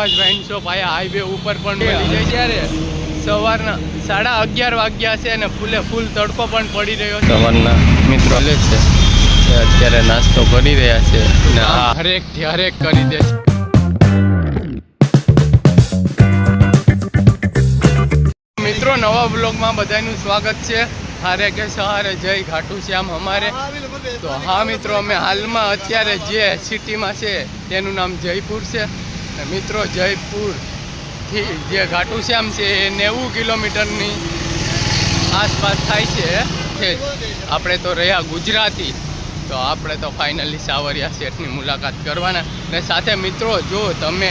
Wine ભાઈ highway ઉપર પણ મળી જાય ત્યારે સવારના સાડા અગિયાર વાગ્યા છે અને ફૂલે ફૂલ તડકો પણ પડી રહ્યો છે. સવારના મિત્રો લે છે. અત્યારે નાસ્તો કરી રહ્યા છે અને આ હરેકથી હરેક કરી દે છે. મિત્રો નવા બ્લોગમાં બધાનું સ્વાગત છે. હારે કે સહારે જય ઘાટુ શ્યામ અમારે. તો હા મિત્રો અમે હાલમાં અત્યારે જે સિટીમાં છે તેનું નામ જયપુર છે. અને મિત્રો જયપુરથી જે ઘાટુ શ્યામ છે એ નેવું કિલોમીટરની આસપાસ થાય છે. આપણે તો રહ્યા ગુજરાતી. તો આપણે તો ફાઇનલી સાવરિયા શેઠની મુલાકાત કરવાના. ને સાથે મિત્રો, જો તમે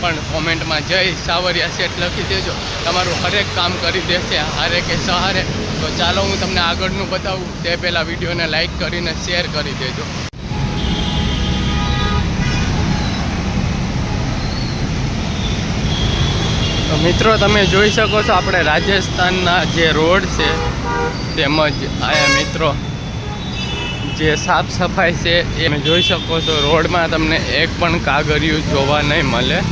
પણ કોમેન્ટમાં જય સાવરિયા શેઠ લખી દેજો. તમારું હરેક કામ કરી દેશે, હારે કે સહારે. તો ચાલો હું તમને આગળનું બતાવું. તે પહેલાં વિડીયોને લાઈક કરીને શેર કરી દેજો. મિત્રો, તમે જોઈ શકો છો આપણે રાજસ્થાનના જે રોડ છે, તેમજ આયા મિત્રો જે સાફ સફાઈ છે, એ તમે જોઈ શકો છો. રોડમાં તમને એક પણ કાગળિયું જોવા નહીં મળે.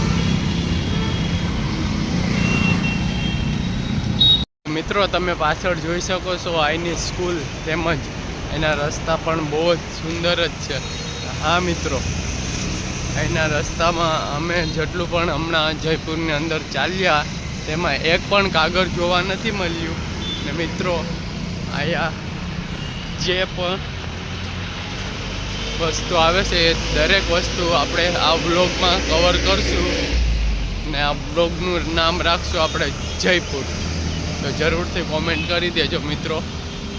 મિત્રો, તમે પાછળ જોઈ શકો છો આઈની સ્કૂલ તેમજ એના રસ્તા પણ બહુ જ સુંદર જ છે. હા, મિત્રો. અહીંના રસ્તામાં અમે જેટલું પણ હમણાં જયપુરની અંદર ચાલ્યા, તેમાં એક પણ કાગળ જોવા નથી મળ્યું. ને મિત્રો અહીંયા જે પણ વસ્તુ આવે છે, એ દરેક વસ્તુ આપણે આ બ્લોગમાં કવર કરશું. ને આ બ્લોગનું નામ રાખશું આપણે જયપુર. તો જરૂરથી કોમેન્ટ કરી દેજો મિત્રો.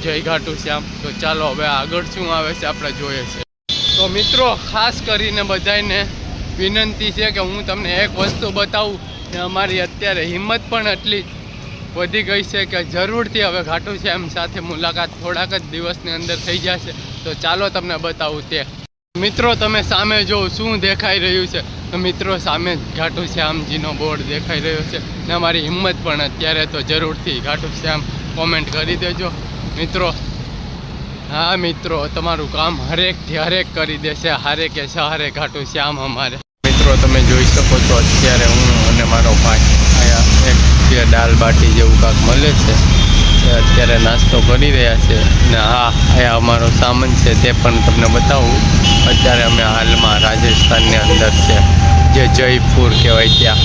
જય ઘાટુ શ્યામ. તો ચાલો હવે આગળ શું આવે છે, આપણે જોઈએ છે. તો મિત્રો, ખાસ કરીને બધાને વિનંતી છે કે હું તમને એક વસ્તુ બતાવું ને અમારી અત્યારે હિંમત પણ એટલી વધી ગઈ છે કે જરૂરથી હવે ઘાટુ શ્યામ સાથે મુલાકાત થોડાક જ દિવસની અંદર થઈ જશે. તો ચાલો તમને બતાવું તે. મિત્રો, તમે સામે જો શું દેખાઈ રહ્યું છે? તો મિત્રો, સામે ઘાટુ શ્યામજીનો બોર્ડ દેખાઈ રહ્યો છે ને અમારી હિંમત પણ અત્યારે તો જરૂરથી. ઘાટુ શ્યામ કોમેન્ટ કરી દેજો. મિત્રો હા, મિત્રો, તમારું કામ હરેકથી હરેક કરી દેશે. હારે કે સહારે ઘાટું શ્યામ અમારે. મિત્રો, તમે જોઈ શકો છો, અત્યારે હું અને મારો ભાઈ અહીંયા એક જે દાલ બાટી જેવું કાંક મળે છે, એ અત્યારે નાસ્તો કરી રહ્યા છે. ને હા અહીંયા અમારો સામાન છે, તે પણ તમને બતાવું. અત્યારે અમે હાલમાં રાજસ્થાનની અંદર છે, જે જયપુર કહેવાય ત્યાં.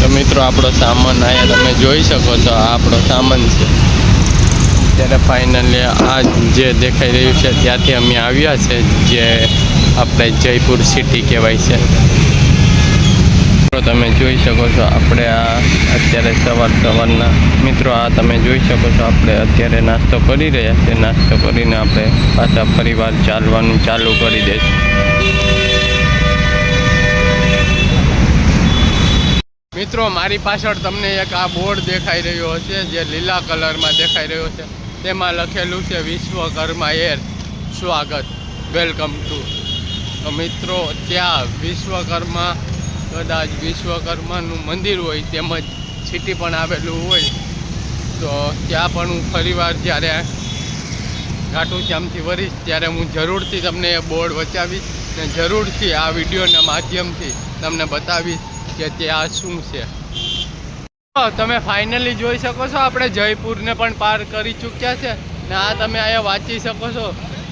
તો મિત્રો, આપણો સામાન અહીંયા તમે જોઈ શકો છો, આ આપણો સામાન છે. ત્યારે ફાઇનલી આ જે દેખાઈ રહ્યું છે, ત્યાંથી અમે આવ્યા છે, જે આપણે જયપુર સિટી કહેવાય છે. મિત્રો તમે જોઈ શકો છો, આપણે આ અત્યારે સવાર સવારના મિત્રો, આ તમે જોઈ શકો છો, આપણે અત્યારે નાસ્તો કરી રહ્યા છીએ નાસ્તો કરીને આપણે પાછા ફરીવાર ચાલવાનું ચાલુ કરી દઈશું. મિત્રો, મારી પાછળ તમને એક આ બોર્ડ દેખાઈ રહ્યો હશે, જે લીલા કલરમાં દેખાઈ રહ્યો છે. તેમાં લખેલું છે વિશ્વકર્મા એર સ્વાગત, વેલકમ ટુ. મિત્રો, ત્યાં વિશ્વકર્મા, કદાચ વિશ્વકર્માનું મંદિર હોય, તેમજ સિટી પણ આવેલું હોય, તો ત્યાં પણ હું ફરીવાર જ્યારે ઘાટુશ્યામથી વરીશ, ત્યારે હું જરૂરથી તમને એ બોર્ડ વચાવીશ ને જરૂરથી આ વિડીયોના માધ્યમથી તમને બતાવીશ કે ત્યાં શું છે. તમે ફાઇનલી જોઈ શકો છો, આપણે જયપુરને પણ પાર કરી ચૂક્યા છે. ને આ તમે અહીંયા વાંચી શકો છો,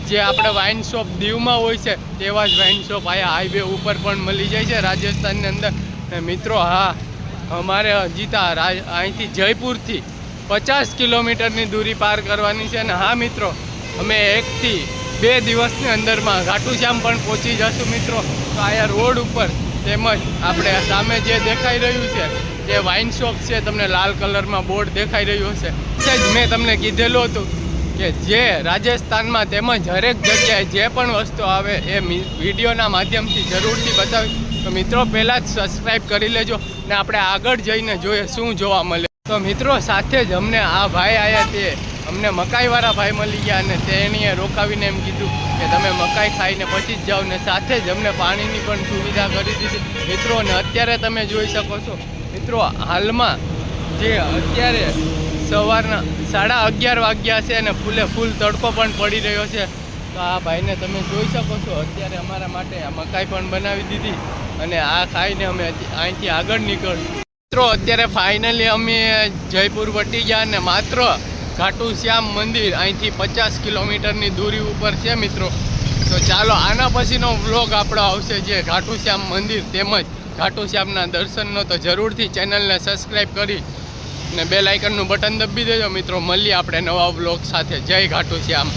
જે આપણે વાઇન શોપ દીવમાં હોય છે, તેવા જ વાઇન શોપ અહીંયા હાઈવે ઉપર પણ મળી જાય છે, રાજસ્થાનની અંદર. ને મિત્રો, હા, અમારે જીતા અહીંથી જયપુરથી પચાસ કિલોમીટરની દૂરી પાર કરવાની છે. ને હા, મિત્રો, અમે એકથી બે દિવસની અંદરમાં ઘાટુશ્યામ પણ પહોંચી જશું, મિત્રો. તો અહીંયા રોડ ઉપર તેમજ આપણે સામે જે દેખાઈ રહ્યું છે તે વાઇન શોપ છે, તમને લાલ કલરમાં બોર્ડ દેખાઈ રહ્યું હશે. જ મેં તમને કીધેલું હતું કે જે રાજસ્થાનમાં તેમજ હરેક જગ્યાએ જે પણ વસ્તુ આવે એ વિડીયોના માધ્યમથી જરૂરથી બતાવી. તો મિત્રો, પહેલાં જ સબસ્ક્રાઈબ કરી લેજો ને આપણે આગળ જઈને જોઈએ શું જોવા મળે. તો મિત્રો, સાથે જ અમને આ ભાઈ આવ્યા તે. અમને મકાઈવાળા ભાઈ મળી ગયા અને તેણીએ રોકાવીને એમ કીધું કે તમે મકાઈ ખાઈને પછી જ જાઓ ને સાથે જ અમને પાણીની પણ સુવિધા કરી દીધી. મિત્રો ને અત્યારે તમે જોઈ શકો છો મિત્રો, હાલમાં જે અત્યારે સવારના સાડા અગિયાર વાગ્યા છે અને ફૂલે ફૂલ તડકો પણ પડી રહ્યો છે. તો આ ભાઈને તમે જોઈ શકો છો, અત્યારે અમારા માટે આ મકાઈ પણ બનાવી દીધી અને આ ખાઈને અમે અહીંથી આગળ નીકળશું. મિત્રો, અત્યારે ફાઇનલી અમે જયપુર વટી ગયા અને માત્ર ઘાટુ શ્યામ મંદિર, અહીંથી પચાસ કિલોમીટરની દૂરી ઉપર છે મિત્રો. તો ચાલો, આના પછીનો વ્લોગ આપણો આવશે જે ઘાટુ શ્યામ મંદિર તેમજ ઘાટુ શ્યામના દર્શનનો તો જરૂરથી ચેનલને સબસ્ક્રાઈબ કરી ને બે લાઇકનનું બટન દબી દેજો. મિત્રો, મળીએ આપણે નવા બ્લોગ સાથે. જય ઘાટુ શ્યામ